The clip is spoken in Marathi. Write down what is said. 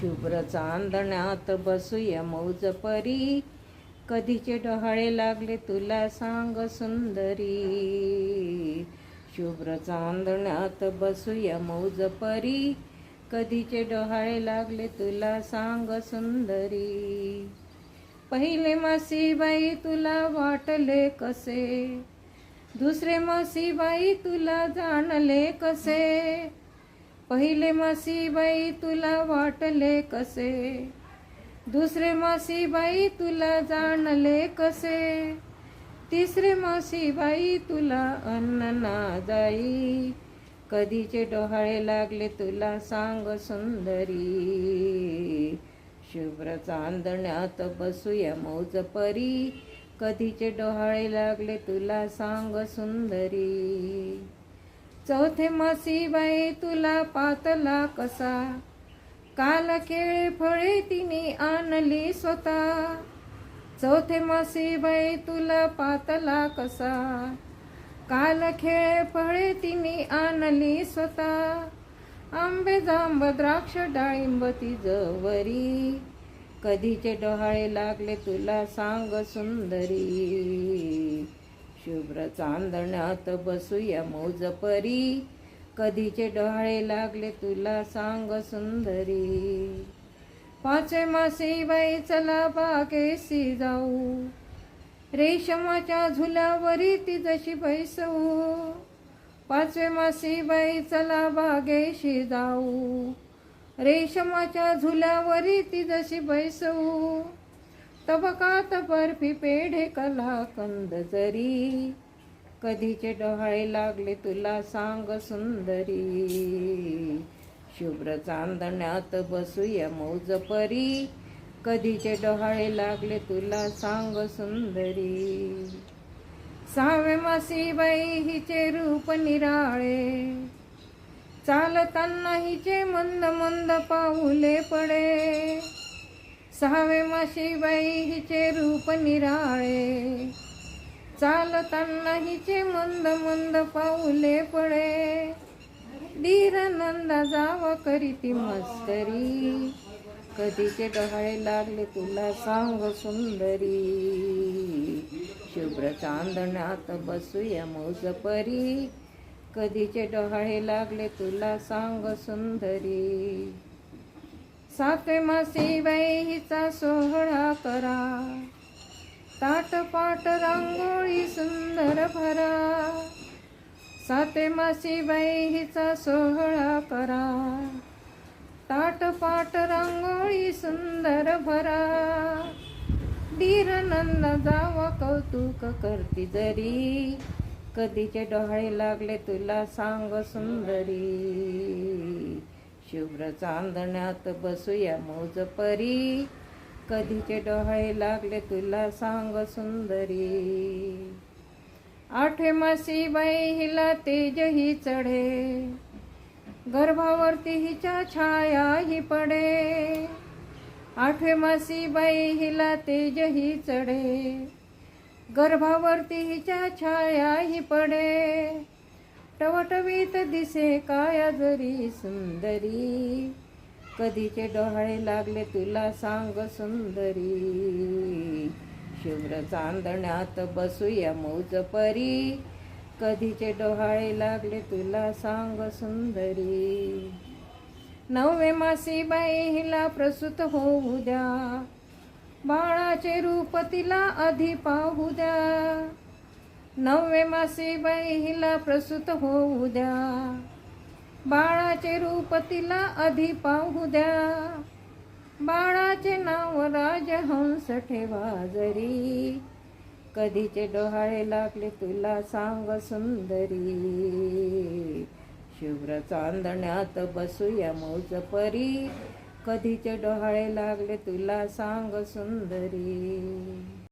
शुभ्र चांदण्यात बसूया मौज परी. कधीचे डोहाळे लागले तुला सांग सुंदरी. शुभ्र चांदण्यात बसूया मौज परी. कधीचे डोहाळे लागले तुला सांग सुंदरी. पहिले मासीबाई तुला वाटले कसे? दुसरे मासीबाई तुला जाणले कसे? पहिले मासीबाई तुला वाटले कसे? दुसरे मासीबाई तुला जाणले कसे? तिसरे मासीबाई तुला अन्न ना जाई. कधीचे डोहाळे लागले तुला सांग सुंदरी. शुभ्र चांदण्यात बसूया मौज परी. कधीचे डोहाळे लागले तुला सांग सुंदरी. चौथे मासीबाई तुला पातला कसा? काल खेळ फळे तिने आणली स्वतः. चौथे मासीबाई तुला पातला कसा? काल खेळे फळे तिने आणली स्वतः. आंबे जांब द्राक्ष डाळिंब ती जवरी कधीचे डोहाळे लागले तुला सांग सुंदरी. शुभ्र चांदण्यात बसूया मौज परी. कधीचे डोहाळे लागले तुला सांग सुंदरी. पाचे मासे बाई चला बागेसी जाऊ. रेशमाच्या झुल्यावरी ती जशी बैसवू. पाचवे मासी बाई चला बागेशी जाऊ. रेशमाच्या झुल्यावरी ती जशी बैसवू. तबकात बर्फी पेढे कला कंद जरी. कधीचे डोहाळे लागले तुला सांग सुंदरी. शुभ्र चांदण्यात बसूया मौज परी. कधीचे डोहाळे लागले तुला सांग सुंदरी. सहावे मासी बाई हिचे रूप निराळे. चालताना हिचे मंद मंद पाऊले पडे. सहावे मासी बाई हिचे रूप निराळे. चालताना हिचे मंद मंद पाऊले पडे. धीर नंदा जाव करी ती मस्तरी. कधीचे डोहाळे लागले तुला सांग सुंदरी. शुभ्र चांदण्यात बसूया मौज परी. कधीचे डोहाळे लागले तुला सांग सुंदरी. सातमासी मासी बाई हिचा सोहळा करा. ताटपाट रांगोळी सुंदर भरा. साते मासी बाई हिचा सोहळा करा. ताटपाट रांगोळी सुंदर भरा. धीर जावा कौतुक करती जरी. कधीचे डोहाळे लागले तुला सांग सुंदरी. शुभ्र चांदण्यात बसूया मौज परी. कधीचे डोहाय लागले तुला सांग सुंदरी. आठे मासी बाई हिला तेज ही चढे. गर्भावरती हिच्या छाया ही पडे. आठवे मासी बाई हिला तेज ही चढे. गर्भावरती हिच्या छाया ही पडे. टवटवीत दिसे काया जरी सुंदरी. कधीचे डोहाळे लागले तुला सांग सुंदरी. शुभ्र चांदण्यात बसूया मौज परी. कधीचे डोहाळे लागले तुला सांग सुंदरी. नववे मासी बाई हिला प्रसूत होऊ द्या. बाळाचे रूप तिला आधी पाहू द्या. नववे मासे बाई हिला प्रसूत होऊ द्या. बाळाचे रूप तिला आधी पाहू द्या. बाळाचे नाव राजहंस ठेवा जरी. कधीचे डोहाळे लागले तुला सांग सुंदरी. शुभ्र चांदण्यात बसूया मौज परी. कधीचे डोहाळे लागले तुला सांग सुंदरी.